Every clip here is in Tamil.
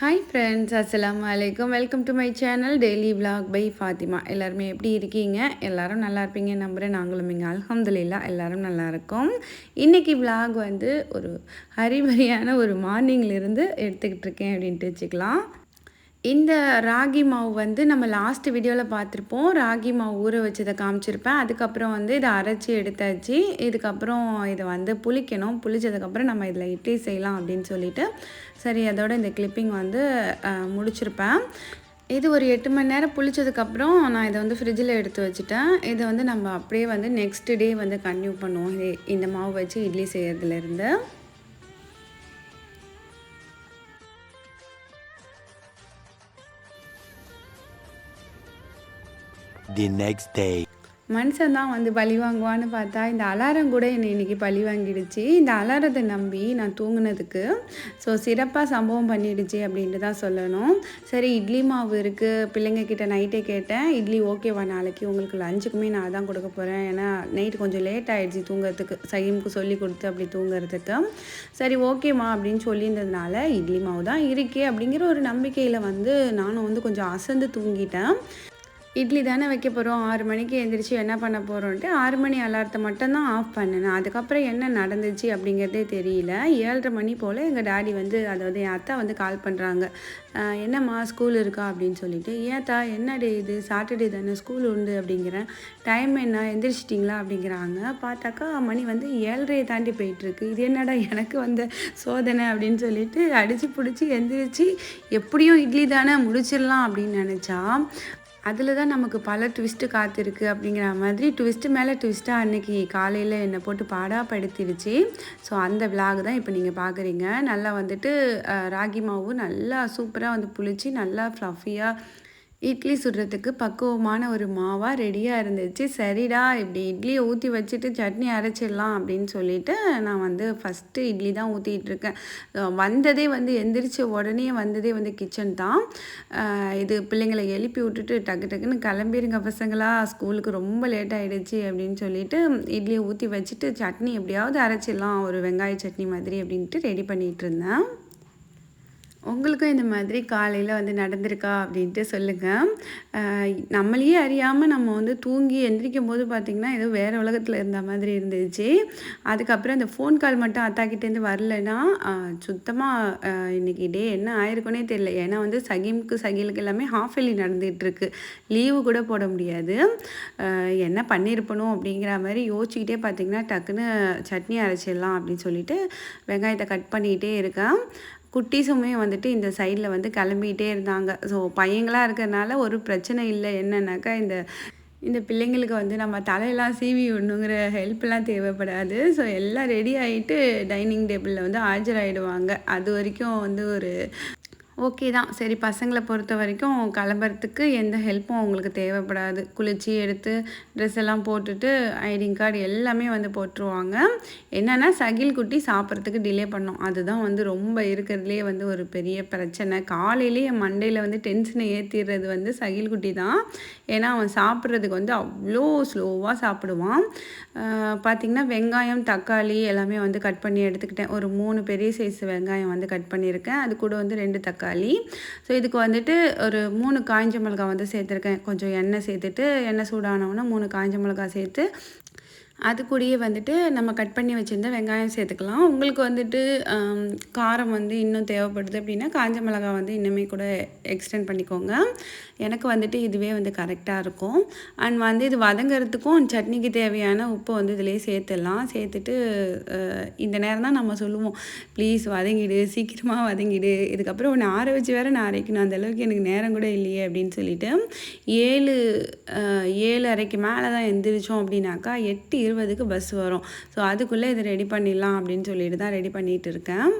ஹாய் ஃப்ரெண்ட்ஸ் அஸ்ஸலாமு அலைக்கும் welcome to my channel daily vlog by Fatima எல்லாருமே எப்படி இருக்கீங்க? எல்லாரும் நல்லா இருப்பீங்க நம்புகிறேன் நாங்களும் இங்கே அல்ஹம்துலில்லா எல்லாரும் நல்லாயிருக்கோம் இன்றைக்கி vlog வந்து ஒரு ஹரிபரியான ஒரு மார்னிங்லேருந்து எடுத்துக்கிட்டு இருக்கேன் அப்படின்ட்டு வச்சுக்கலாம். இந்த ராகி மாவு வந்து நம்ம லாஸ்ட் வீடியோவில் பார்த்துருப்போம். ராகி மாவு ஊற வச்சதை காமிச்சிருப்பேன். அதுக்கப்புறம் வந்து இதை அரைச்சி எடுத்தாச்சு. இதுக்கப்புறம் இதை வந்து புளிக்கணும். புளிச்சதுக்கப்புறம் நம்ம இதில் இட்லி செய்யலாம் அப்படின்னு சொல்லிட்டு சரி அதோட இந்த கிளிப்பிங் வந்து முடிச்சிருப்பேன். இது ஒரு எட்டு மணி நேரம் புளிச்சதுக்கப்புறம் நான் இதை வந்து ஃப்ரிட்ஜில் எடுத்து வச்சுட்டேன். இதை வந்து நம்ம அப்படியே வந்து நெக்ஸ்ட் டே வந்து கன்டினியூ பண்ணுவோம். இந்த மாவு வச்சு இட்லி செய்யறதுலேருந்து தி நெக்ஸ்ட் டே மனுஷன் தான் வந்து பழி வாங்குவான்னு பார்த்தா இந்த அலாரம் கூட என்னை இன்றைக்கி பழி வாங்கிடுச்சு. இந்த அலாரத்தை நம்பி நான் தூங்கினதுக்கு ஸோ சிறப்பாக சம்பவம் பண்ணிடுச்சு அப்படின்ட்டு தான் சொல்லணும். சரி இட்லி மாவு இருக்குது பிள்ளைங்கக்கிட்ட நைட்டே கேட்டேன். இட்லி ஓகேவா நாளைக்கு உங்களுக்கு லஞ்சுக்குமே நான் தான் கொடுக்க போகிறேன் ஏன்னா நைட்டு கொஞ்சம் லேட் ஆகிடுச்சு தூங்குறதுக்கு. சகிமுக்கு சொல்லி கொடுத்து அப்படி தூங்குறதுக்கு. சரி ஓகேம்மா அப்படின்னு சொல்லியிருந்ததுனால இட்லி மாவு தான் இருக்கே அப்படிங்கிற ஒரு நம்பிக்கையில் வந்து நானும் வந்து கொஞ்சம் அசந்து தூங்கிட்டேன். இட்லி தானே வைக்க போகிறோம் ஆறு மணிக்கு எழுந்திரிச்சு என்ன பண்ண போகிறோன்ட்டு ஆறு மணி அலாரத்தை மட்டும்தான் ஆஃப் பண்ணினேன். அதுக்கப்புறம் என்ன நடந்துச்சு அப்படிங்கிறதே தெரியல. ஏழரை மணி போல் எங்கள் டாடி வந்து அதாவது என் அத்தா வந்து கால் பண்ணுறாங்க என்னம்மா ஸ்கூல் இருக்கா? அப்படின்னு சொல்லிட்டு ஏத்தா என்னடி இது? சாட்டர்டே தானே ஸ்கூல் உண்டு அப்படிங்கிறேன். டைம் என்ன? எந்திரிச்சிட்டிங்களா? அப்படிங்கிறாங்க. பார்த்தாக்கா மணி வந்து ஏழரையை தாண்டி போயிட்டுருக்கு. இது என்னடா எனக்கு வந்த சோதனை? அப்படின்னு சொல்லிட்டு அடித்து பிடிச்சி எந்திரிச்சு எப்படியும் இட்லி தானே முடிச்சிடலாம் அப்படின்னு நினச்சா அதில் தான் நமக்கு பல ட்விஸ்ட்டு காத்திருக்கு அப்படிங்கிற மாதிரி ட்விஸ்ட்டு மேலே ட்விஸ்ட்டாக அன்னைக்கு காலையில் என்னை போட்டு பாடாப்படுத்திடுச்சு ஸோ அந்த விலாக் தான் இப்போ நீங்கள் பார்க்குறீங்க நல்லா வந்துட்டு ராகி மாவு நல்லா சூப்பராக வந்து புளிச்சு நல்லா ஃப்ளஃபியாக இட்லி சுடுறதுக்கு பக்குவமான ஒரு மாவாக ரெடியாக இருந்துச்சு. சரிடா இப்படி இட்லியை ஊற்றி வச்சுட்டு சட்னி அரைச்சிடலாம் அப்படின்னு சொல்லிட்டு நான் வந்து ஃபஸ்ட்டு இட்லி தான் ஊற்றிட்டு இருக்கேன். வந்ததே வந்து எந்திரிச்ச உடனே வந்ததே வந்து கிச்சன் தான். இது பிள்ளைங்களை எழுப்பி விட்டுட்டு டக்கு டக்குன்னு கிளம்பிருங்க பசங்களா ஸ்கூலுக்கு ரொம்ப லேட் ஆகிடுச்சு அப்படின்னு சொல்லிட்டு இட்லியை ஊற்றி வச்சுட்டு சட்னி எப்படியாவது அரைச்சிடலாம் ஒரு வெங்காய சட்னி மாதிரி அப்படின்ட்டு ரெடி பண்ணிகிட்டு இருந்தேன். உங்களுக்கும் இந்த மாதிரி காலையில் வந்து நடந்திருக்கா அப்படின்ட்டு சொல்லுங்கள் நம்மளையே அறியாமல் நம்ம வந்து தூங்கி எந்திரிக்கும் போது பார்த்திங்கன்னா ஏதோ வேறு உலகத்தில் இருந்த மாதிரி இருந்துச்சு. அதுக்கப்புறம் இந்த ஃபோன் கால் மட்டும் அத்தாக்கிட்டேருந்து வரலைன்னா சுத்தமாக இன்றைக்கி டே என்ன ஆயிருக்குன்னே தெரியல. ஏன்னா வந்து சகிமுக்கு சகிலுக்கு எல்லாமே ஹாஃப் எலி நடந்துகிட்ருக்கு லீவு கூட போட முடியாது. என்ன பண்ணியிருப்பணும் அப்படிங்கிற மாதிரி யோசிச்சுக்கிட்டே பார்த்திங்கன்னா டக்குன்னு சட்னி அரைச்சிடலாம் அப்படின்னு சொல்லிட்டு வெங்காயத்தை கட் பண்ணிக்கிட்டே இருக்கேன். குட்டீஸுமே வந்துட்டு இந்த சைடில் வந்து கிளம்பிக்கிட்டே இருந்தாங்க. ஸோ பையங்களாக இருக்கிறதுனால ஒரு பிரச்சனை இல்லை. என்னன்னாக்கா இந்த இந்த பிள்ளைங்களுக்கு வந்து நம்ம தலையெல்லாம் சீவி விடணுங்கிற ஹெல்ப்லாம் தேவைப்படாது. ஸோ எல்லாம் ரெடி ஆகிட்டு டைனிங் டேபிளில் வந்து ஆஜராகிடுவாங்க அது வரைக்கும் வந்து ஒரு ஓகே தான். சரி பசங்களை பொறுத்த வரைக்கும் கிளம்புறதுக்கு எந்த ஹெல்ப்பும் அவங்களுக்கு தேவைப்படாது. குளிச்சு எடுத்து ட்ரெஸ் எல்லாம் போட்டுட்டு ஐடிங் கார்டு எல்லாமே வந்து போட்டுருவாங்க. என்னென்னா சகில் குட்டி சாப்பிட்றதுக்கு டிலே பண்ணோம். அதுதான் வந்து ரொம்ப இருக்கிறதுலே வந்து ஒரு பெரிய பிரச்சனை. காலையிலேயே மண்டையில் வந்து டென்ஷனை ஏற்றிடுறது வந்து சகில் குட்டி தான். ஏன்னா அவன் சாப்பிட்றதுக்கு வந்து அவ்வளோ ஸ்லோவாக சாப்பிடுவான். பார்த்திங்கன்னா வெங்காயம் தக்காளி எல்லாமே வந்து கட் பண்ணி எடுத்துக்கிட்டேன். ஒரு மூணு பெரிய சைஸ் வெங்காயம் வந்து கட் பண்ணியிருக்கேன். அது கூட வந்து ரெண்டு தக்காளி தக்காளி. ஸோ இதுக்கு வந்துட்டு ஒரு மூணு காய்ஞ்ச மிளகாய் வந்து சேர்த்துருக்கேன். கொஞ்சம் எண்ணெய் சேர்த்துட்டு எண்ணெய் சூடானவுன்னா மூணு காய்ஞ்ச மிளகாய் சேர்த்து அது கூடயே வந்துட்டு நம்ம கட் பண்ணி வச்சுருந்த வெங்காயம் சேர்த்துக்கலாம். உங்களுக்கு வந்துட்டு காரம் வந்து இன்னும் தேவைப்படுது அப்படின்னா காஞ்ச மிளகாய் வந்து இன்னுமே கூட எக்ஸ்டெண்ட் பண்ணிக்கோங்க. எனக்கு வந்துட்டு இதுவே வந்து கரெக்டாக இருக்கும். அண்ட் வந்து இது வதங்கிறதுக்கும் சட்னிக்கு தேவையான உப்பை வந்து இதிலே சேர்த்துடலாம். சேர்த்துட்டு இந்த நேரம் தான் நம்ம சொல்லுவோம். ப்ளீஸ் வதங்கிடு சீக்கிரமாக வதங்கிடு. இதுக்கப்புறம் ஒன்று ஆற வச்சு வேறு நான் அரைக்கணும். அந்தளவுக்கு எனக்கு நேரம் கூட இல்லையே அப்படின்னு சொல்லிட்டு ஏழு ஏழு அரைக்கு மேலே தான் எந்திரிச்சோம் அப்படின்னாக்கா எட்டு இருபதுக்கு பஸ் வரும். ஸோ அதுக்குள்ளே இதை ரெடி பண்ணிடலாம் அப்படின்னு சொல்லிட்டு தான் ரெடி பண்ணிகிட்டு இருக்கேன்.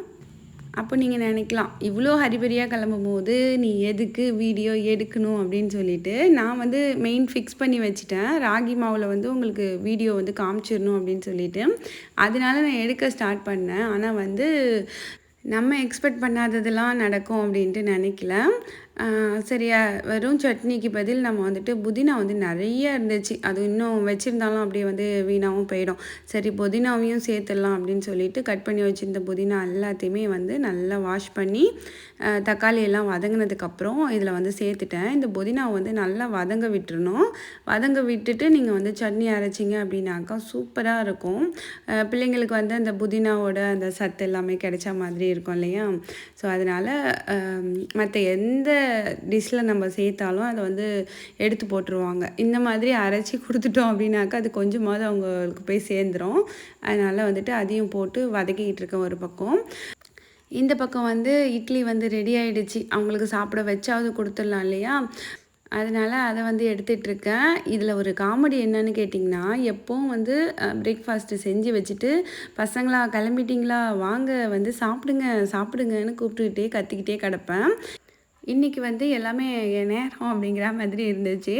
அப்போ நீங்கள் நினைக்கலாம் இவ்வளோ ஹரிபரியாக கிளம்பும் போது நீ எதுக்கு வீடியோ எடுக்கணும் அப்படின்னு சொல்லிட்டு நான் வந்து மெயின் ஃபிக்ஸ் பண்ணி வச்சுட்டேன். ராகி மாவில் வந்து உங்களுக்கு வீடியோ வந்து காமிச்சிடணும் அப்படின்னு சொல்லிட்டு. அதனால நான் எடுக்க ஸ்டார்ட் பண்ணேன். ஆனால் வந்து நம்ம எக்ஸ்பெக்ட் பண்ணாததெல்லாம் நடக்கும் அப்படின்ட்டு நினைக்கல. சரியா வெறும் சட்னிக்கு பதில் நம்ம வந்துட்டு புதினா வந்து நிறைய இருந்துச்சு. அது இன்னும் வச்சுருந்தாலும் அப்படியே வந்து வீணாகவும் போயிடும். சரி புதினாவையும் சேர்த்துடலாம் அப்படின்னு சொல்லிட்டு கட் பண்ணி வச்சுருந்த புதினா எல்லாத்தையுமே வந்து நல்லா வாஷ் பண்ணி தக்காளி எல்லாம் வதங்கினதுக்கப்புறம் இதில் வந்து சேர்த்துட்டேன். இந்த புதினாவை வந்து நல்லா வதங்க விட்டுருணும் வதங்க விட்டுட்டு நீங்கள் வந்து சட்னி அரைச்சிங்க அப்படின்னாக்கா சூப்பராக இருக்கும். பிள்ளைங்களுக்கு வந்து அந்த புதினாவோட அந்த சத்து எல்லாமே கிடைச்ச மாதிரி இருக்கும் இல்லையா? ஸோ அதனால் மற்ற எந்த டிஷ்ஷில் நம்ம சேர்த்தாலும் அதை வந்து எடுத்து போட்டுருவாங்க. இந்த மாதிரி அரைச்சி கொடுத்துட்டோம் அப்படின்னாக்கா அது கொஞ்சமாவது அவங்களுக்கு போய் சேர்ந்துரும். அதனால் வந்துட்டு அதையும் போட்டு வதக்கிக்கிட்டு இருக்கேன் ஒரு பக்கம். இந்த பக்கம் வந்து இட்லி வந்து ரெடி ஆகிடுச்சு அவங்களுக்கு சாப்பிட வச்சாவது கொடுத்துடலாம் இல்லையா? அதனால் அதை வந்து எடுத்துகிட்ருக்கேன் இதில் ஒரு காமெடி என்னன்னு கேட்டிங்கன்னா எப்போவும் வந்து பிரேக்ஃபாஸ்ட்டு செஞ்சு வச்சுட்டு பசங்களா கிளம்பிட்டிங்களா? வாங்க வந்து சாப்பிடுங்க சாப்பிடுங்கன்னு கூப்பிட்டுக்கிட்டே கத்திக்கிட்டே கிடப்பேன். இன்றைக்கி வந்து எல்லாமே என் நேரம் அப்படிங்கிற மாதிரி இருந்துச்சு.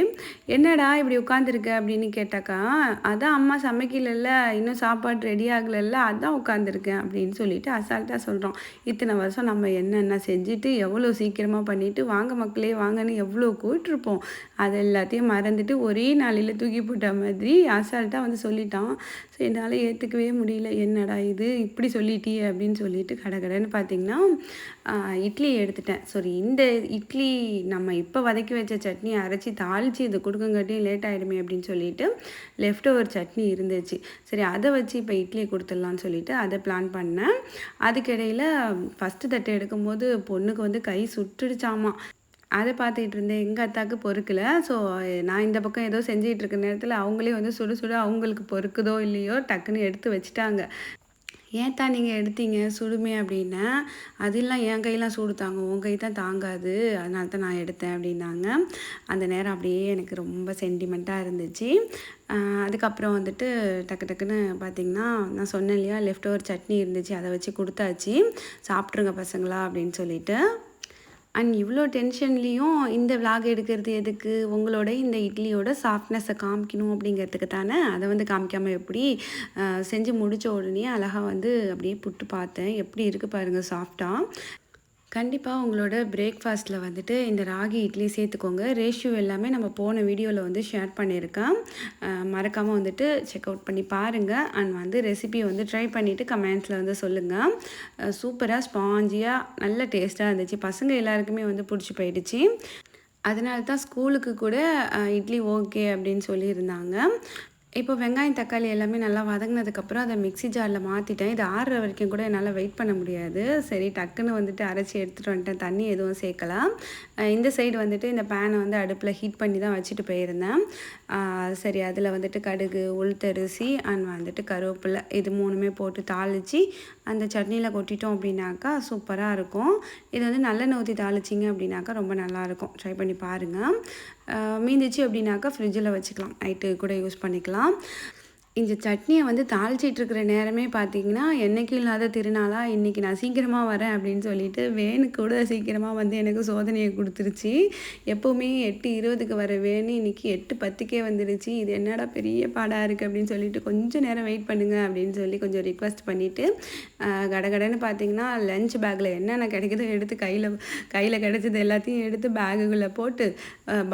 என்னடா இப்படி உட்காந்துருக்க அப்படின்னு கேட்டாக்கா அதான் அம்மா சமைக்கலல்ல இன்னும் சாப்பாடு ரெடி ஆகலைல்ல அதான் உட்காந்துருக்கேன் அப்படின்னு சொல்லிட்டு அசால்ட்டாக சொல்கிறோம் இத்தனை வருஷம் நம்ம என்னென்ன செஞ்சுட்டு எவ்வளோ சீக்கிரமாக பண்ணிவிட்டு வாங்க மக்களே வாங்கன்னு எவ்வளோ கூட்டிருப்போம். அது எல்லாத்தையும் மறந்துட்டு ஒரே நாளையில் தூக்கி போட்ட மாதிரி அசால்ட்டாக வந்து சொல்லிட்டான். ஸோ என்னால் ஏற்றுக்கவே முடியல. என்னடா இது? இப்படி சொல்லிட்டியே அப்படின்னு சொல்லிட்டு கடகடன்னு பார்த்தீங்கன்னா இட்லி எடுத்துட்டேன். சாரி இந்த இட்லி நம்ம இப்போ வதக்கி வச்ச சட்னி அரைச்சி தாளித்து இது கொடுக்கங்காட்டியும் லேட் ஆகிடுமே அப்படின்னு சொல்லிட்டு லெஃப்ட் ஓவர் சட்னி இருந்துச்சு. சரி அதை வச்சு இப்போ இட்லி கொடுத்துடலான்னு சொல்லிட்டு அதை பிளான் பண்ணேன். அதுக்கிடையில் ஃபஸ்ட்டு தட்டை எடுக்கும்போது பொண்ணுக்கு வந்து கை சுட்டுடுச்சாமா. அதை பார்த்துக்கிட்டு இருந்தேன். எங்கள் அத்தாக்கு பொறுக்கல. ஸோ நான் இந்த பக்கம் ஏதோ செஞ்சிகிட்டு இருக்க நேரத்தில் அவங்களே வந்து சுடு சுடு அவங்களுக்கு பொறுக்குதோ இல்லையோ டக்குன்னு எடுத்து வச்சுட்டாங்க. ஏன் நீங்கள் எடுத்தீங்க சுடுமே அப்படின்னா அதெல்லாம் என் கையெல்லாம் சூடு தாங்கும். உன் கை தான் தாங்காது. அதனால தான் நான் எடுத்தேன் அப்படின்னாங்க. அந்த நேரம் அப்படியே எனக்கு ரொம்ப சென்டிமெண்ட்டாக இருந்துச்சு. அதுக்கப்புறம் வந்துட்டு டக்கு டக்குன்னு பார்த்தீங்கன்னா நான் சொன்னேன் இல்லையா லெஃப்ட் ஓவர் சட்னி இருந்துச்சு அதை வச்சு கொடுத்தாச்சு. சாப்பிட்ருங்க பசங்களா அப்படின்னு சொல்லிட்டு. அண்ட் இவ்வளோ டென்ஷன்லேயும் இந்த விலாக் எடுக்கிறது எதுக்கு? உங்களோட இந்த இட்லியோட சாஃப்ட்னஸை காமிக்கணும் அப்படிங்கிறதுக்கு தானே அதை வந்து காமிக்காமல் எப்படி செஞ்சு முடித்த உடனே அழகாக வந்து அப்படியே புட்டு பார்த்தேன். எப்படி இருக்குது பாருங்கள் சாஃப்டாக கண்டிப்பாக உங்களோட பிரேக்ஃபாஸ்ட்டில் வந்துட்டு இந்த ராகி இட்லி சேர்த்துக்கோங்க. ரேஷியோ எல்லாமே நம்ம போன வீடியோவில் வந்து ஷேர் பண்ணியிருக்கேன். மறக்காமல் வந்துட்டு செக் அவுட் பண்ணி பாருங்கள் அண்ட் வந்து ரெசிபி வந்து ட்ரை பண்ணிவிட்டு கமெண்ட்ஸில் வந்து சொல்லுங்கள் சூப்பராக ஸ்பாஞ்சியாக நல்ல டேஸ்ட்டாக இருந்துச்சு. பசங்க எல்லாருக்குமே வந்து பிடிச்சி போயிடுச்சு. அதனால தான் ஸ்கூலுக்கு கூட இட்லி ஓகே அப்படின்னு சொல்லியிருந்தாங்க. இப்போ வெங்காயம் தக்காளி எல்லாமே நல்லா வதங்கினதுக்கப்புறம் அதை மிக்ஸி ஜாரில் மாற்றிட்டேன் இது ஆறுற வரைக்கும் கூட என்னால் வெயிட் பண்ண முடியாது. சரி டக்குன்னு வந்துட்டு அரைச்சி எடுத்துகிட்டு வந்துட்டேன். தண்ணி எதுவும் சேர்க்கலாம். இந்த சைடு வந்துட்டு இந்த பேனை வந்து அடுப்பில் ஹீட் பண்ணி தான் வச்சுட்டு போயிருந்தேன். சரி அதில் வந்துட்டு கடுகு உளுத்தரிசி அண்ட் வந்துட்டு கருவேப்பிலை இது மூணுமே போட்டு தாளித்து அந்த சட்னியில் கொட்டிட்டோம் அப்படின்னாக்கா சூப்பராக இருக்கும். இது வந்து நல்லெண்ணெய் ஊற்றி தாளிச்சிங்க அப்படின்னாக்கா ரொம்ப நல்லாயிருக்கும் ட்ரை பண்ணி பாருங்கள் மீந்துச்சு அப்படின்னாக்கா ஃப்ரிட்ஜில் வச்சுக்கலாம். நைட்டு கூட யூஸ் பண்ணிக்கலாம். இந்த சட்னியை வந்து தாளிச்சிட்டு இருக்கிற நேரமே பார்த்தீங்கன்னா என்னைக்கும் இல்லாத திருநாளா இன்றைக்கி நான் சீக்கிரமாக வரேன் அப்படின்னு சொல்லிட்டு வேனு கூட சீக்கிரமாக வந்து எனக்கு சோதனையை கொடுத்துருச்சு. எப்போவுமே எட்டு இருபதுக்கு வர வேனு இன்னைக்கு எட்டு பத்துக்கே வந்துடுச்சு. இது என்னடா பெரிய பாடாக இருக்குது அப்படின்னு சொல்லிட்டு கொஞ்சம் நேரம் வெயிட் பண்ணுங்கள் அப்படின்னு சொல்லி கொஞ்சம் ரிக்வஸ்ட் பண்ணிவிட்டு கடகடன்னு பார்த்தீங்கன்னா லஞ்ச் பேக்கில் என்னென்ன கிடைக்குதோ எடுத்து கையில் கையில் கிடைச்சது எல்லாத்தையும் எடுத்து பேகுக்குள்ளே போட்டு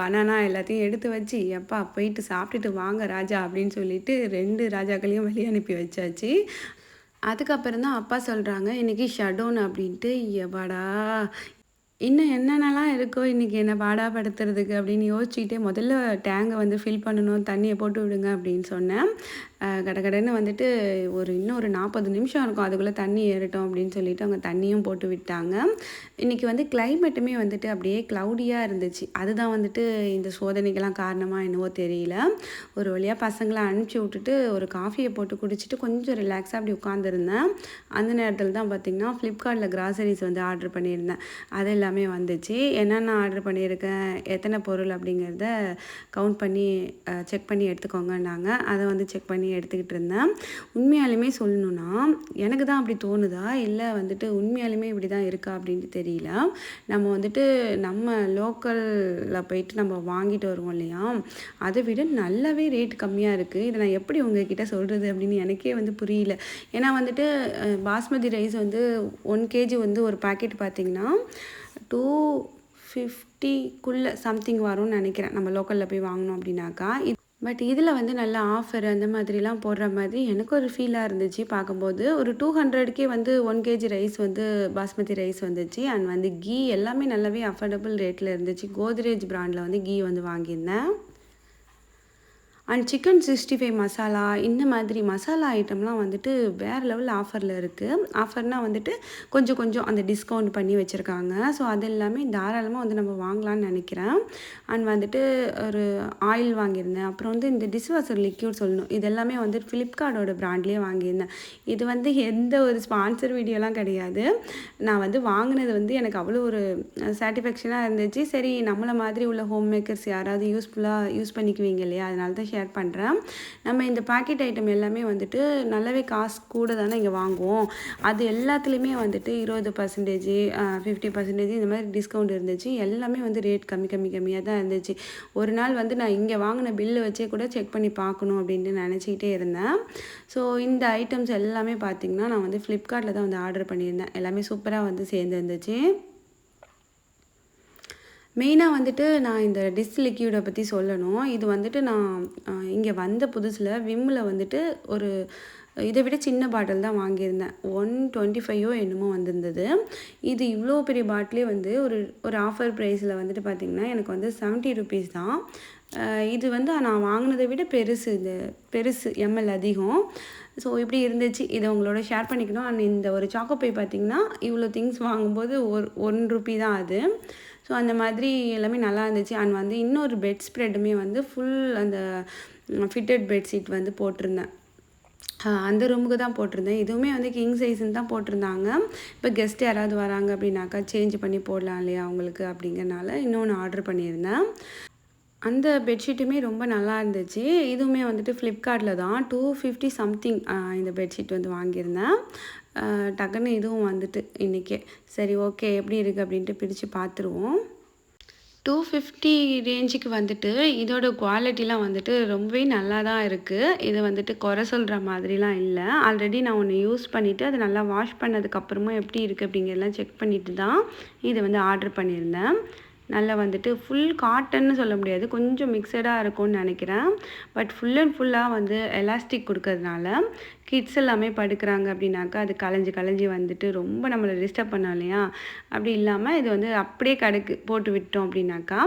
பனானா எல்லாத்தையும் எடுத்து வச்சு எப்பா போயிட்டு சாப்பிட்டுட்டு வாங்க ராஜா அப்படின்னு சொல்லிட்டு ரெண்டு ரெண்டு ராஜாக்களையும் வெளியே அனுப்பி வச்சாச்சு. அதுக்கப்புறம் தான் அப்பா சொல்கிறாங்க இன்றைக்கி ஷடோன் அப்படின்ட்டு. எவாடா இன்னும் என்னென்னலாம் இருக்கோ இன்றைக்கி என்னை பாடாப்படுத்துறதுக்கு அப்படின்னு யோசிச்சுக்கிட்டே முதல்ல டேங்கை வந்து ஃபில் பண்ணணும் தண்ணியை போட்டு விடுங்க அப்படின்னு சொன்னேன். கடகடன்னு வந்துட்டு ஒரு இன்னும் ஒரு நாற்பது நிமிஷம் இருக்கும். அதுக்குள்ளே தண்ணி ஏறட்டும் அப்படின்னு சொல்லிட்டு அவங்க தண்ணியும் போட்டு விட்டாங்க. இன்றைக்கி வந்து கிளைமேட்டுமே வந்துட்டு அப்படியே க்ளவுடியாக இருந்துச்சு. அதுதான் வந்துட்டு இந்த சோதனைக்கெல்லாம் காரணமாக என்னவோ தெரியல. ஒரு வழியாக பசங்களை அனுப்பிச்சி விட்டுட்டு ஒரு காஃபியை போட்டு குடிச்சிட்டு கொஞ்சம் ரிலாக்ஸாக அப்படி உட்காந்துருந்தேன் அந்த நேரத்தில் தான் பார்த்திங்கன்னா ஃப்ளிப்கார்ட்டில் கிராசரிஸ் வந்து ஆர்டர் பண்ணியிருந்தேன். அது எல்லாமே வந்துச்சு. என்னென்ன ஆர்டர் பண்ணியிருக்கேன்? எத்தனை பொருள் அப்படிங்கிறத கவுண்ட் பண்ணி செக் பண்ணி எடுத்துக்கோங்கன்னாங்க. அதை வந்து செக் பண்ணி எடுத்துக்கிட்டு இருந்தேன் உண்மையாலுமே சொல்லணுன்னா எனக்கு தான் அப்படி தோணுதா? இல்லை வந்துட்டு உண்மையாலுமே இப்படி தான் இருக்கா அப்படின்ட்டு தெரியல. நம்ம வந்துட்டு நம்ம லோக்கலில் போயிட்டு நம்ம வாங்கிட்டு வருவோம் இல்லையா? அதை விட நல்லாவே ரேட் கம்மியாக இருக்குது இதை நான் எப்படி உங்ககிட்ட சொல்கிறது அப்படின்னு எனக்கே வந்து புரியல. ஏன்னா வந்துட்டு பாஸ்மதி ரைஸ் வந்து ஒன் கேஜி வந்து ஒரு பாக்கெட் பார்த்திங்கன்னா டூ ஃபிஃப்டிக்குள்ளே சம்திங் வரும்னு நினைக்கிறேன். நம்ம லோக்கலில் போய் வாங்கினோம் அப்படின்னாக்கா. பட் இதில் வந்து நல்ல ஆஃபர் அந்த மாதிரிலாம் போடுற மாதிரி எனக்கு ஒரு ஃபீலாக இருந்துச்சு பார்க்கும்போது. ஒரு டூ ஹண்ட்ரட்கே வந்து ஒன் கேஜி ரைஸ் வந்து பாஸ்மதி ரைஸ் வந்துச்சு. அண்ட் வந்து கீ எல்லாமே நல்லாவே அஃபோர்டபுள் ரேட்டில் இருந்துச்சு. கோத்ரேஜ் ப்ராண்டில் வந்து கீ வந்து வாங்கியிருந்தேன். And chicken sixty five masala இந்த மாதிரி மசாலா ஐட்டம்லாம் வந்துட்டு வேறு லெவலில் ஆஃபரில் இருக்குது ஆஃபர்னால் வந்துட்டு கொஞ்சம் கொஞ்சம் அந்த டிஸ்கவுண்ட் பண்ணி வச்சுருக்காங்க. ஸோ அது எல்லாமே தாராளமாக வந்து நம்ம வாங்கலாம்னு நினைக்கிறேன். அண்ட் வந்துட்டு ஒரு ஆயில் வாங்கியிருந்தேன். அப்புறம் வந்து இந்த டிஷ்வாஷர் லிக்யூட் சொல்லணும். இது எல்லாமே வந்து ஃப்ளிப்கார்ட்டோட ப்ராண்ட்லேயே வாங்கியிருந்தேன். இது வந்து எந்த ஒரு ஸ்பான்சர் வீடியோலாம் கிடையாது. நான் வந்து வாங்கினது வந்து எனக்கு அவ்வளோ ஒரு சாட்டிஸ்ஃபேக்ஷனாக இருந்துச்சு. சரி நம்மளை மாதிரி உள்ள ஹோம் மேக்கர்ஸ் யாராவது யூஸ்ஃபுல்லாக யூஸ் பண்ணிக்குவீங்க இல்லையா? அதனால தான் ஷேர் பண்ணுறேன் நம்ம இந்த பாக்கெட் ஐட்டம் எல்லாமே வந்துட்டு நல்லாவே காசு கூட தானே இங்கே வாங்குவோம். அது எல்லாத்துலேயுமே வந்துட்டு இருபது பர்சன்டேஜ் ஃபிஃப்டி பர்சன்டேஜ் இந்த மாதிரி டிஸ்கவுண்ட் இருந்துச்சு. எல்லாமே வந்து ரேட் கம்மி கம்மி கம்மியாக தான் இருந்துச்சு. ஒரு நாள் வந்து நான் இங்கே வாங்கின பில்லு வச்சே கூட செக் பண்ணி பார்க்கணும் அப்படின்ட்டு நினச்சிக்கிட்டே இருந்தேன். ஸோ இந்த ஐட்டம்ஸ் எல்லாமே பார்த்திங்கன்னா நான் வந்து ஃப்ளிப்கார்ட்டில் தான் வந்து ஆர்டர் பண்ணியிருந்தேன். எல்லாமே சூப்பராக வந்து சேர்ந்துருந்துச்சு. மெயினாக வந்துட்டு நான் இந்த டிஸ் லிக்யூடை பற்றி சொல்லணும். இது வந்துட்டு நான் இங்கே வந்த புதுசில் விம்மில் வந்துட்டு ஒரு இதை விட சின்ன பாட்டில் தான் வாங்கியிருந்தேன். ஒன் டுவெண்ட்டி ஃபைவோ என்னமோ வந்திருந்தது. இது இவ்வளோ பெரிய பாட்டிலே வந்து ஒரு ஒரு ஆஃபர் ப்ரைஸில் வந்துட்டு பார்த்திங்கன்னா எனக்கு வந்து செவன்ட்டி ருபீஸ் தான். இது வந்து நான் வாங்கினதை விட பெருசு இந்த பெருசு எம்எல் அதிகம். ஸோ இப்படி இருந்துச்சு. இதை உங்களோட ஷேர் பண்ணிக்கணும். அண்ட் இந்த ஒரு சாக்கோ சாக்கோப்பை பார்த்திங்கன்னா இவ்வளோ திங்ஸ் வாங்கும்போது ஒரு ஒன் ருபி தான் அது. ஸோ அந்த மாதிரி எல்லாமே நல்லா இருந்துச்சு. அண்ட் வந்து இன்னொரு பெட் ஸ்ப்ரெட்டுமே வந்து ஃபுல் அந்த ஃபிட்டட் பெட்ஷீட் வந்து போட்டிருந்தேன். அந்த ரூமுக்கு தான் போட்டிருந்தேன். இதுவுமே வந்து கிங் சைஸ்ன்னு தான் போட்டிருந்தாங்க. இப்போ கெஸ்ட் யாராவது வராங்க அப்படின்னாக்கா சேஞ்ச் பண்ணி போடலாம் இல்லையா அவங்களுக்கு அப்படிங்கிறனால இன்னொன்று ஆர்டர் பண்ணியிருந்தேன். அந்த பெட்ஷீட்டுமே ரொம்ப நல்லா இருந்துச்சு. இதுவுமே வந்துட்டு ஃப்ளிப்கார்ட்டில் தான் டூ ஃபிஃப்டி சம்திங் இந்த பெட்ஷீட் வந்து வாங்கியிருந்தேன். டக்குன்னு இதுவும் வந்துட்டு இன்றைக்கே சரி ஓகே எப்படி இருக்குது அப்படின்ட்டு பிரித்து பார்த்துருவோம். டூ ஃபிஃப்டி ரேஞ்சுக்கு வந்துட்டு இதோட குவாலிட்டிலாம் வந்துட்டு ரொம்பவே நல்லா தான் இருக்குது இது வந்துட்டு குறை சொல்கிற மாதிரிலாம் இல்லை. ஆல்ரெடி நான் ஒன்று யூஸ் பண்ணிவிட்டு அதை நல்லா வாஷ் பண்ணதுக்கப்புறமா எப்படி இருக்குது அப்படிங்கிறதெல்லாம் செக் பண்ணிவிட்டு தான் இதை வந்து ஆர்டர் பண்ணியிருந்தேன். நல்லா வந்துட்டு ஃபுல் காட்டன்னு சொல்ல முடியாது. கொஞ்சம் மிக்சடாக இருக்கும்னு நினைக்கிறேன். பட் ஃபுல் அண்ட் ஃபுல்லாக வந்து எலாஸ்டிக் கொடுக்கறதுனால கிட்ஸ் எல்லாமே படுக்கிறாங்க அப்படின்னாக்கா அது கலைஞ்சி கலைஞ்சி வந்துட்டு ரொம்ப நம்மளை டிஸ்டர்ப் பண்ணோம் இல்லையா? அப்படி இல்லாமல் இது வந்து அப்படியே கடுக்கு போட்டு விட்டோம் அப்படின்னாக்கா.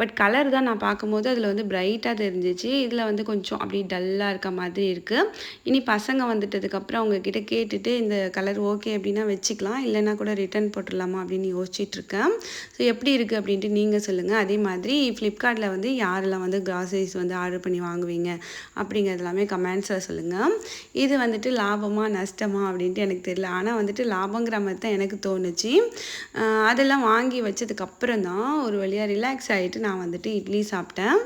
பட் கலர் தான் நான் பார்க்கும்போது அதில் வந்து பிரைட்டாக தெரிஞ்சிச்சு. இதில் வந்து கொஞ்சம் அப்படி டல்லாக இருக்க மாதிரி இருக்குது இனி பசங்க வந்துட்டதுக்கப்புறம் அவங்கக்கிட்ட கேட்டுட்டு இந்த கலர் ஓகே அப்படின்னா வச்சுக்கலாம். இல்லைன்னா கூட ரிட்டர்ன் போட்டுடலாமா அப்படின்னு யோசிச்சிட்ருக்கேன் ஸோ எப்படி இருக்குது அப்படின்ட்டு நீங்கள் சொல்லுங்கள் அதே மாதிரி ஃப்ளிப்கார்ட்டில் வந்து யாரெல்லாம் வந்து கிராசரிஸ் வந்து ஆர்டர் பண்ணி வாங்குவீங்க அப்படிங்கிறது எல்லாமே கமெண்ட்ஸில் சொல்லுங்கள் இது வந்துட்டு லாபமா நஷ்டமா அப்படின்ட்டு எனக்கு தெரியல. ஆனால் வந்துட்டு லாபங்கிற மாதிரி தான் எனக்கு தோணுச்சு. அதெல்லாம் வாங்கி வச்சதுக்கப்புறம் தான் ஒரு வழியாக ரிலாக்ஸ் ஆகிட்டு நான் வந்துட்டு இட்லி சாப்பிட்டேன்.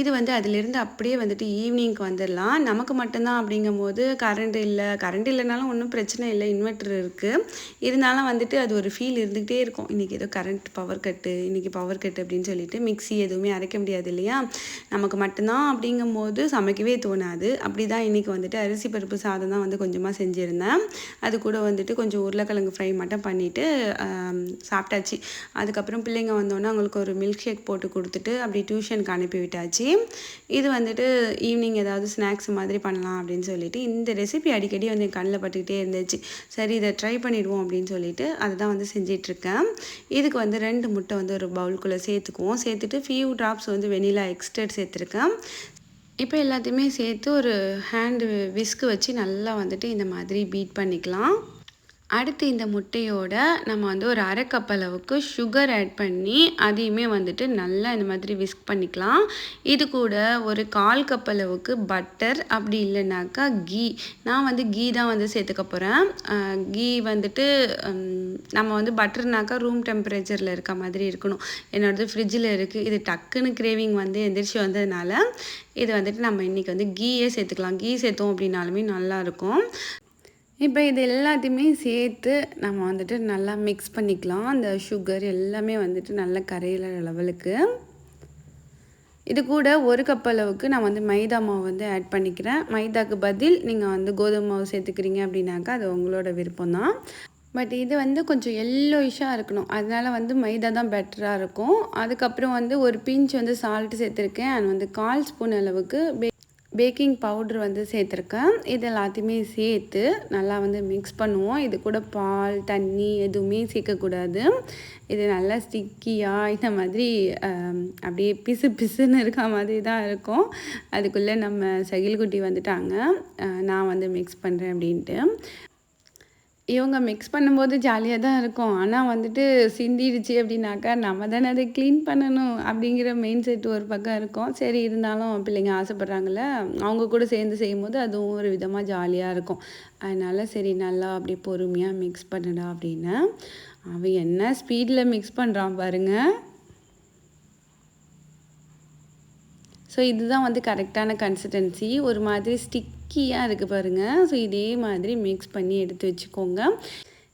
இது வந்து அதிலிருந்து அப்படியே வந்துட்டு ஈவினிங்க்கு வந்துடலாம். நமக்கு மட்டும்தான் அப்படிங்கும்போது கரண்ட் இல்லை. கரண்ட் இல்லைனாலும் ஒன்றும் பிரச்சனை இல்லை. இன்வெர்டர் இருக்குது இருந்தாலும் வந்துட்டு அது ஒரு ஃபீல் இருந்துகிட்டே இருக்கும். இன்றைக்கி ஏதோ கரண்ட் பவர் கட்டு இன்றைக்கி பவர் கட்டு அப்படின்னு சொல்லிட்டு மிக்ஸி எதுவுமே அரைக்க முடியாது இல்லையா? நமக்கு மட்டும்தான் அப்படிங்கும்போது சமைக்கவே தோணாது. அப்படி தான் இன்றைக்கி வந்துட்டு அரிசி பருப்பு சாதம் தான் வந்து கொஞ்சமாக செஞ்சுருந்தேன். அது கூட வந்துட்டு கொஞ்சம் உருளைக்கிழங்கு ஃப்ரை மட்டும் பண்ணிவிட்டு சாப்பிட்டாச்சு. அதுக்கப்புறம் பிள்ளைங்க வந்தோன்னே அவங்களுக்கு ஒரு மில்க் ஷேக் போட்டு கொடுத்துட்டு அப்படி டியூஷனுக்கு அனுப்பி விட்டாச்சு. இது வந்துட்டு ஈவினிங் ஏதாவது ஸ்நாக்ஸ் மாதிரி பண்ணலாம் அப்படின்னு சொல்லிட்டு இந்த ரெசிபி அடிக்கடி வந்து என் கண்ணில் பட்டுக்கிட்டே இருந்துச்சு. சரி இதை ட்ரை பண்ணிடுவோம் அப்படின்னு சொல்லிட்டு அதை தான் வந்து செஞ்சிட்ருக்கேன். இதுக்கு வந்து ரெண்டு முட்டை வந்து ஒரு பவுல்குள்ளே சேர்த்துக்குவோம். சேர்த்துட்டு ஃபியூ ட்ராப்ஸ் வந்து வெனிலா எக்ஸ்டர்ட் சேர்த்துருக்கேன். இப்போ எல்லாத்தையுமே சேர்த்து ஒரு ஹேண்டு விஸ்க்கு வச்சு நல்லா வந்துட்டு இந்த மாதிரி பீட் பண்ணிக்கலாம். அடுத்து இந்த முட்டையோட நம்ம வந்து ஒரு அரை கப் அளவுக்கு சுகர் ஆட் பண்ணி அதையுமே வந்துட்டு நல்லா இந்த மாதிரி விஸ்க் பண்ணிக்கலாம். இது கூட ஒரு கால் கப் அளவுக்கு பட்டர் அப்படி இல்லைனாக்கா கீ நான் வந்து கீ தான் வந்து சேர்த்துக்க போகிறேன் கீ வந்துட்டு நம்ம வந்து பட்டர்னாக்கா ரூம் டெம்பரேச்சரில் இருக்க மாதிரி இருக்கணும். என்னோடது ஃப்ரிட்ஜில் இருக்குது இது டக்குன்னு கிரேவிங் வந்து எந்திரிச்சு வந்ததுனால இது வந்துட்டு நம்ம இன்றைக்கி வந்து கீயே சேர்த்துக்கலாம். கீ சேர்த்தோம் அப்படின்னாலுமே நல்லாயிருக்கும் இப்போ இது எல்லாத்தையுமே சேர்த்து நம்ம வந்துட்டு நல்லா மிக்ஸ் பண்ணிக்கலாம். அந்த சுகர் எல்லாமே வந்துட்டு நல்லா கரையிற லெவலுக்கு இது கூட ஒரு கப் அளவுக்கு நான் வந்து மைதா மாவு வந்து ஆட் பண்ணிக்கிறேன். மைதாக்கு பதில் நீங்கள் வந்து கோதுமை மாவு சேர்த்துக்கிறீங்க அப்படின்னாக்கா அது உங்களோட விருப்பம் தான் பட் இது வந்து கொஞ்சம் எல்லோயிஷாக இருக்கணும். அதனால வந்து மைதா தான் பெட்டராக இருக்கும். அதுக்கப்புறம் வந்து ஒரு பிஞ்ச் வந்து சால்ட்டு சேர்த்துருக்கேன். அண்ட் வந்து கால் ஸ்பூன் அளவுக்கு பே பேக்கிங் பவுட்ரு வந்து சேர்த்துருக்கேன். இது எல்லாத்தையுமே சேர்த்து நல்லா வந்து மிக்ஸ் பண்ணுவோம். இது கூட பால் தண்ணி எதுவுமே சேர்க்கக்கூடாது இது நல்லா ஸ்டிக்கியாக இந்த மாதிரி அப்படியே பிசு பிசுன்னு இருக்க மாதிரி தான் இருக்கும். அதுக்குள்ளே நம்ம சகில்குட்டி வந்துட்டாங்க. நான் வந்து மிக்ஸ் பண்ணுறேன் அப்படின்ட்டு. இவங்க மிக்ஸ் பண்ணும்போது ஜாலியாக தான் இருக்கும். ஆனால் வந்துட்டு சிந்திடுச்சு அப்படின்னாக்கா நம்ம தானே அதை க்ளீன் பண்ணணும் அப்படிங்கிற மெயின் செட் ஒரு பக்கம் இருக்கும். சரி இருந்தாலும் பிள்ளைங்க ஆசைப்பட்றாங்கல்ல அவங்க கூட சேர்ந்து செய்யும்போது அதுவும் ஒரு விதமாக ஜாலியாக இருக்கும். அதனால் சரி நல்லா அப்படி பொறுமையாக மிக்ஸ் பண்ணுடா அப்படின்னு அவன் என்ன ஸ்பீடில் மிக்ஸ் பண்ணுறான் பாருங்கள் ஸோ இதுதான் வந்து கரெக்டான கன்சிஸ்டன்சி ஒரு மாதிரி ஸ்டிக் ஸ்டிக்கியாக இருக்குது பாருங்கள் ஸோ இதே மாதிரி மிக்ஸ் பண்ணி எடுத்து வச்சுக்கோங்க.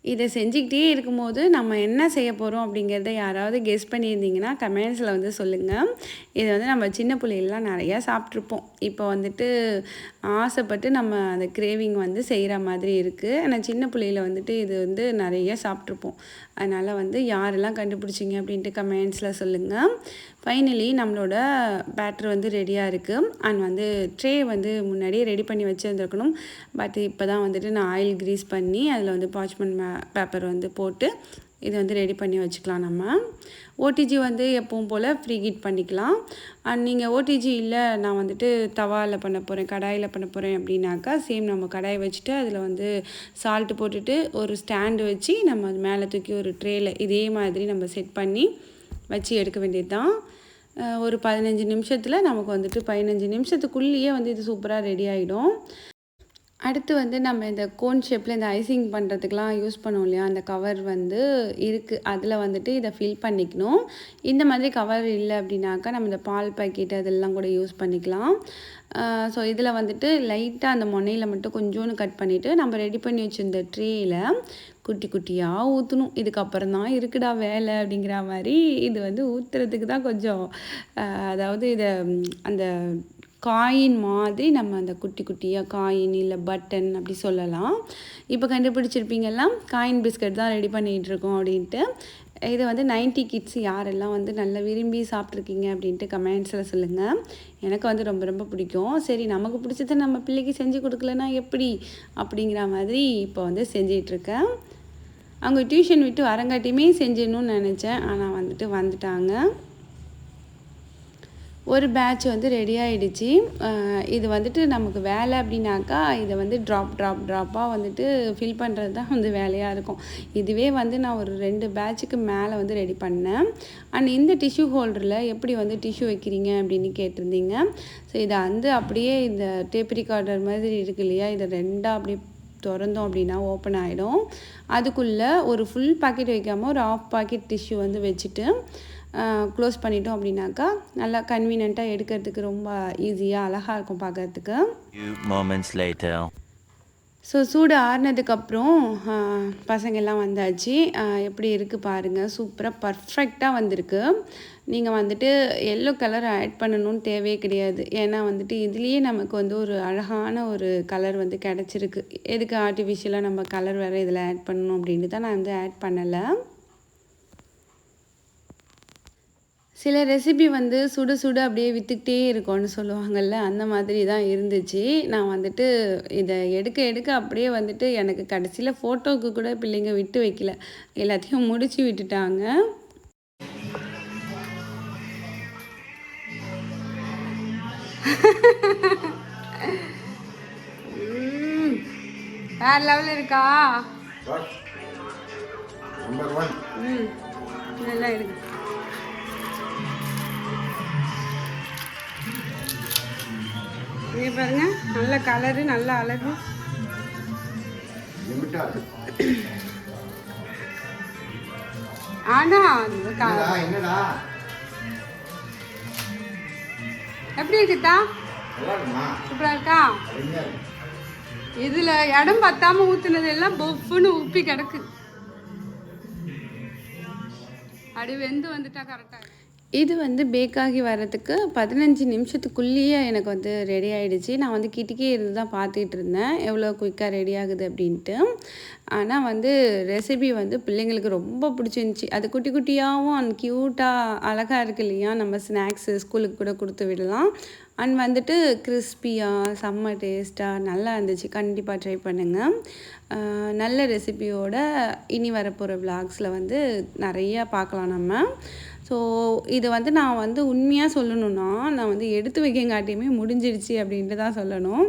இதை செஞ்சுக்கிட்டே இருக்கும்போது நம்ம என்ன செய்ய போகிறோம் அப்படிங்கிறத யாராவது கெஸ் பண்ணியிருந்தீங்கன்னா கமெண்ட்ஸில் வந்து சொல்லுங்கள் இது வந்து நம்ம சின்ன பிள்ளைகள்லாம் நிறையா சாப்பிட்ருப்போம். இப்போ வந்துட்டு ஆசைப்பட்டு நம்ம அந்த கிரேவிங் வந்து செய்கிற மாதிரி இருக்குது ஆனால் சின்ன பிள்ளையில் வந்துட்டு இது வந்து நிறைய சாப்பிட்ருப்போம். அதனால் வந்து யாரெல்லாம் கண்டுபிடிச்சிங்க அப்படின்ட்டு கமெண்ட்ஸில் சொல்லுங்கள் ஃபைனலி நம்மளோட பேட்டர் வந்து ரெடியாக இருக்குது அண்ட் வந்து ட்ரே வந்து முன்னாடியே ரெடி பண்ணி வச்சுருந்துருக்கணும். பட் இப்போ தான் வந்துட்டு நான் ஆயில் க்ரீஸ் பண்ணி அதில் வந்து பாச்மெண்ட் பேப்பர் வந்து போட்டு இதை வந்து ரெடி பண்ணி வச்சுக்கலாம் நம்ம. ஓடிஜி வந்து எப்பவும் போல் ஃப்ரீ ஹீட் பண்ணிக்கலாம். அண்ட் நீங்கள் ஓடிஜி இல்லை நான் வந்துட்டு தவாவில் பண்ண போகிறேன் கடாயில் பண்ண போகிறேன் அப்படின்னாக்கா சேம் நம்ம கடாயை வச்சுட்டு அதில் வந்து சால்ட்டு போட்டுட்டு ஒரு ஸ்டாண்டு வச்சு நம்ம அது மேலே தூக்கி ஒரு ட்ரேயில் இதே மாதிரி நம்ம செட் பண்ணி வச்சு எடுக்க வேண்டியது தான் ஒரு பதினஞ்சு நிமிஷத்தில் நமக்கு வந்துட்டு பதினஞ்சு நிமிஷத்துக்குள்ளேயே வந்து இது சூப்பராக ரெடி ஆகிடும் அடுத்து வந்து நம்ம இந்த கோன் ஷேப்பில் இந்த ஐசிங் பண்ணுறதுக்கெலாம் யூஸ் பண்ணோம் இல்லையா? அந்த கவர் வந்து இருக்குது அதில் வந்துட்டு இதை ஃபில் பண்ணிக்கணும். இந்த மாதிரி கவர் இல்லை அப்படின்னாக்கா நம்ம இந்த பால் பாக்கெட் அதெல்லாம் கூட யூஸ் பண்ணிக்கலாம். ஸோ இதில் வந்துட்டு லைட்டாக அந்த முனையில் மட்டும் கொஞ்சோன்னு கட் பண்ணிவிட்டு நம்ம ரெடி பண்ணி வச்சுருந்த ட்ரேயில் குட்டி குட்டியாக ஊற்றணும் இதுக்கப்புறம் தான் இருக்குடா வேலை அப்படிங்கிற மாதிரி இது வந்து ஊற்றுறதுக்கு தான் கொஞ்சம் அதாவது இதை அந்த காயின் மாதிரி நம்ம அந்த குட்டி குட்டியாக காயின் இல்லை பட்டன் அப்படி சொல்லலாம். இப்போ கண்டுபிடிச்சிருப்பீங்கெல்லாம் காயின் பிஸ்கட் தான் ரெடி பண்ணிகிட்ருக்கோம் அப்படின்ட்டு. இதை வந்து 90 கிட்ஸ் யாரெல்லாம் வந்து நல்லா விரும்பி சாப்பிட்ருக்கீங்க அப்படின்ட்டு கமெண்ட்ஸில் சொல்லுங்கள் எனக்கு வந்து ரொம்ப ரொம்ப பிடிக்கும். சரி நமக்கு பிடிச்சதை நம்ம பிள்ளைக்கு செஞ்சு கொடுக்கலனா எப்படி அப்படிங்கிற மாதிரி இப்போ வந்து செஞ்சிகிட்ருக்கேன் அவங்க டியூஷன் விட்டு வரங்காட்டியுமே செஞ்சிடணும்னு நினச்சேன். ஆனால் வந்துட்டு வந்துட்டாங்க. ஒரு பேட்ச் வந்து ரெடி ஆகிடுச்சு இது வந்துட்டு நமக்கு வேலை அப்படின்னாக்கா இதை வந்து ட்ராப் ட்ராப் ட்ராப்பாக வந்துட்டு ஃபில் பண்ணுறது தான் வந்து வேலையாக இருக்கும். இதுவே வந்து நான் ஒரு ரெண்டு பேட்சுக்கு மேலே வந்து ரெடி பண்ணேன். அண்ட் இந்த டிஷ்யூ ஹோல்டரில் எப்படி வந்து டிஷ்யூ வைக்கிறீங்க அப்படின்னு கேட்டிருந்தீங்க. ஸோ இதை வந்து அப்படியே இந்த டேப் ரிகார்டர் மாதிரி இருக்கு இல்லையா இதை ரெண்டாக அப்படியே திறந்தோம் அப்படின்னா ஓப்பன் ஆகிடும் அதுக்குள்ளே ஒரு ஃபுல் பாக்கெட் வைக்காமல் ஒரு ஆஃப் பாக்கெட் டிஷ்யூ வந்து வச்சுட்டு க்ளோஸ் பண்ணிட்டோம் அப்படின்னாக்கா நல்லா கன்வீனியண்ட்டாக எடுக்கிறதுக்கு ரொம்ப ஈஸியாக அழகாக இருக்கும் பார்க்கறதுக்கு. ஸோ சூடு ஆறுனதுக்கப்புறம் பசங்க எல்லாம் வந்தாச்சு. எப்படி இருக்குது பாருங்கள் சூப்பராக பர்ஃபெக்டாக வந்திருக்கு. நீங்கள் வந்துட்டு எல்லோ கலர் ஆட் பண்ணணும்னு தேவையே கிடையாது. ஏன்னா வந்துட்டு இதுலேயே நமக்கு வந்து ஒரு அழகான ஒரு கலர் வந்து கிடச்சிருக்கு. எதுக்கு ஆர்டிஃபிஷியலாக நம்ம கலர் வேறு இதில் ஆட் பண்ணணும் அப்படின்ட்டு தான் நான் வந்து ஆட் பண்ணலை. சில ரெசிபி வந்து சுட சுட அப்படியே விற்றுக்கிட்டே இருக்கும்னு சொல்லுவாங்கல்ல அந்த மாதிரி தான் இருந்துச்சு. நான் வந்துட்டு இதை எடுக்க எடுக்க அப்படியே வந்துட்டு எனக்கு கடைசியில் ஃபோட்டோவுக்கு கூட பிள்ளைங்க விட்டு வைக்கல. எல்லாத்தையும் முடிச்சு விட்டுட்டாங்க. வேறு லெவலில் இருக்கா? ம். நல்லா இருக்கு. இங்கே பாருங்க நல்ல கலரு நல்ல அழகு. ஆனா எப்படி இருக்குதா சூப்பரா இருக்கு. இதுல இடம் பத்தாம ஊத்துனது எல்லாம் பொஃப்னு உப்பி கிடக்கு. அப்படி வெந்து வந்துட்டா கரெக்டா இது வந்து பேக்காகி வர்றதுக்கு பதினஞ்சு நிமிஷத்துக்குள்ளேயே எனக்கு வந்து ரெடி ஆகிடுச்சு நான் வந்து கிட்டக்கே இருந்து தான் பார்த்துக்கிட்டு இருந்தேன். எவ்வளோ குயிக்காக ரெடி ஆகுது அப்படின்ட்டு. ஆனால் வந்து ரெசிபி வந்து பிள்ளைங்களுக்கு ரொம்ப பிடிச்சிருந்துச்சி. அது குட்டி குட்டியாகவும் அந்த க்யூட்டாக அழகாக இருக்கு இல்லையா? நம்ம ஸ்நாக்ஸு ஸ்கூலுக்கு கூட கொடுத்து விடலாம். அண்ட் வந்துட்டு கிறிஸ்பியாக செம்ம டேஸ்ட்டாக நல்லா இருந்துச்சு. கண்டிப்பாக ட்ரை பண்ணுங்கள் நல்ல ரெசிபியோட இனி வரப்போகிற விளாக்ஸில் வந்து நிறையா பார்க்கலாம் நம்ம. ஸோ இது வந்து நான் வந்து உண்மையாக சொல்லணும்னா நான் வந்து எடுத்து வைக்கங்காட்டியுமே முடிஞ்சிடுச்சு அப்படின்ட்டு தான் சொல்லணும்.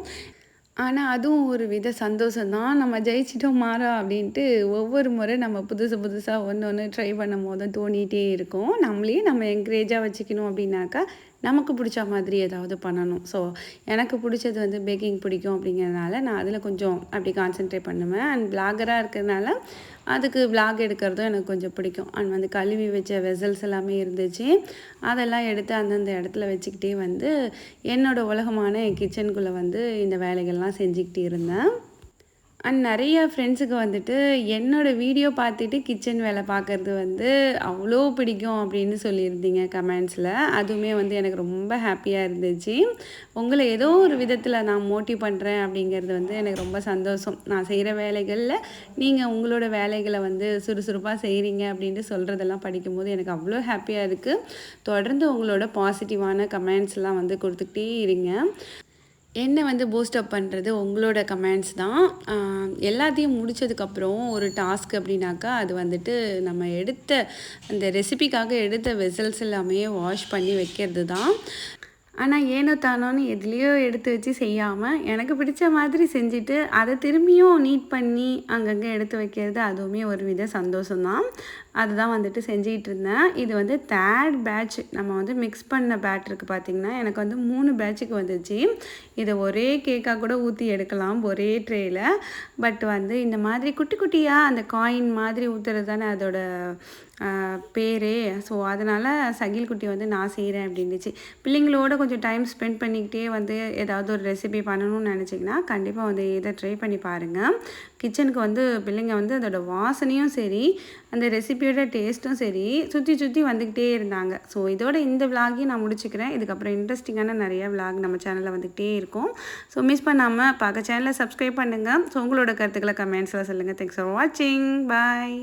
ஆனால் அதுவும் ஒரு வித சந்தோஷம்தான். நம்ம ஜெயிச்சிட்டோம் மாறா அப்படின்ட்டு ஒவ்வொரு முறை நம்ம புதுசு புதுசாக ஒன்று ஒன்று ட்ரை பண்ணும் போதும் தோணிகிட்டே இருக்கும். நம்மளையே நம்ம என்கரேஜாக வச்சுக்கணும் அப்படின்னாக்கா நமக்கு பிடிச்ச மாதிரி ஏதாவது பண்ணணும். ஸோ எனக்கு பிடிச்சது வந்து பேக்கிங் பிடிக்கும் அப்படிங்கிறதுனால நான் அதில் கொஞ்சம் அப்படி கான்சென்ட்ரேட் பண்ணுவேன். அண்ட் பிளாகராக இருக்கிறதுனால அதுக்கு விளாக் எடுக்கிறதும் எனக்கு கொஞ்சம் பிடிக்கும். அண்ட் வந்து கழுவி வச்ச வெசல்ஸ் எல்லாமே இருந்துச்சு. அதெல்லாம் எடுத்து அந்தந்த இடத்துல வச்சுக்கிட்டே வந்து என்னோடய உலகமான என் கிச்சனுக்குள்ளே வந்து இந்த வேலைகள்லாம் செஞ்சுக்கிட்டு இருந்தேன். அண்ட் நிறைய ஃப்ரெண்ட்ஸுக்கு வந்துட்டு என்னோடய வீடியோ பார்த்துட்டு கிச்சன் வேலை பார்க்குறது வந்து அவ்வளோ பிடிக்கும் அப்படின்னு சொல்லியிருந்தீங்க கமெண்ட்ஸில் அதுவுமே வந்து எனக்கு ரொம்ப ஹாப்பியாக இருந்துச்சு. உங்களை ஏதோ ஒரு விதத்தில் நான் மோட்டிவ் பண்ணுறேன் அப்படிங்கிறது வந்து எனக்கு ரொம்ப சந்தோஷம். நான் செய்கிற வேலைகளில் நீங்கள் உங்களோட வேலைகளை வந்து சுறுசுறுப்பாக செய்கிறீங்க அப்படின்ட்டு சொல்கிறதெல்லாம் படிக்கும்போது எனக்கு அவ்வளோ ஹாப்பியாக இருக்குது தொடர்ந்து உங்களோட பாசிட்டிவான கமெண்ட்ஸ்லாம் வந்து கொடுத்துக்கிட்டே இருங்க. என்னை வந்து பூஸ்டப் பண்ணுறது உங்களோட கமெண்ட்ஸ் தான். எல்லாத்தையும் முடிச்சதுக்கப்புறம் ஒரு டாஸ்க் அப்படின்னாக்கா அது வந்துட்டு நம்ம எடுத்த அந்த ரெசிபிக்காக எடுத்த வெசல்ஸ் எல்லாமே வாஷ் பண்ணி வைக்கிறது தான் ஆனால் ஏனோ தானோன்னு எதுலேயோ எடுத்து வச்சு செய்யாமல் எனக்கு பிடிச்ச மாதிரி செஞ்சுட்டு அதை திரும்பியும் நீட் பண்ணி அங்கங்கே எடுத்து வைக்கிறது அதுவுமே ஒரு வித சந்தோஷம்தான். அதுதான் வந்துட்டு செஞ்சுக்கிட்டு இருந்தேன் இது வந்து தேர்ட் பேட்ச் நம்ம வந்து மிக்ஸ் பண்ண பேட் இருக்குது பார்த்திங்கன்னா எனக்கு வந்து மூணு பேட்சுக்கு வந்துச்சு. இதை ஒரே கேக்காக கூட ஊற்றி எடுக்கலாம் ஒரே ட்ரேயில் பட் வந்து இந்த மாதிரி குட்டி குட்டியாக அந்த காயின் மாதிரி ஊற்றுறது தானே அதோட பேரே. ஸோ அதனால் சகில் குட்டி வந்து நான் செய்கிறேன் அப்படின்னுச்சு. பிள்ளைங்களோட கொஞ்சம் டைம் ஸ்பெண்ட் பண்ணிக்கிட்டே வந்து ஏதாவது ஒரு ரெசிபி பண்ணணும்னு நினச்சிங்கன்னா கண்டிப்பாக வந்து இதை ட்ரை பண்ணி பாருங்கள் கிச்சனுக்கு வந்து பிள்ளைங்க வந்து அதோட வாசனையும் சரி அந்த ரெசிபியோட டேஸ்ட்டும் சரி சுற்றி சுற்றி வந்துக்கிட்டே இருந்தாங்க. ஸோ இதோட இந்த விலாகையும் நான் முடிச்சுக்கிறேன். இதுக்கப்புறம் இன்ட்ரெஸ்டிங்கான நிறைய விலாக் நம்ம சேனலில் வந்துக்கிட்டே இருக்கும். ஸோ மிஸ் பண்ணாமல் பார்க்க சேனலை சப்ஸ்கிரைப் பண்ணுங்கள் ஸோ உங்களோட கருத்துக்களை கமெண்ட்ஸில் சொல்லுங்கள் தேங்க்ஸ் ஃபார் வாட்சிங் பாய்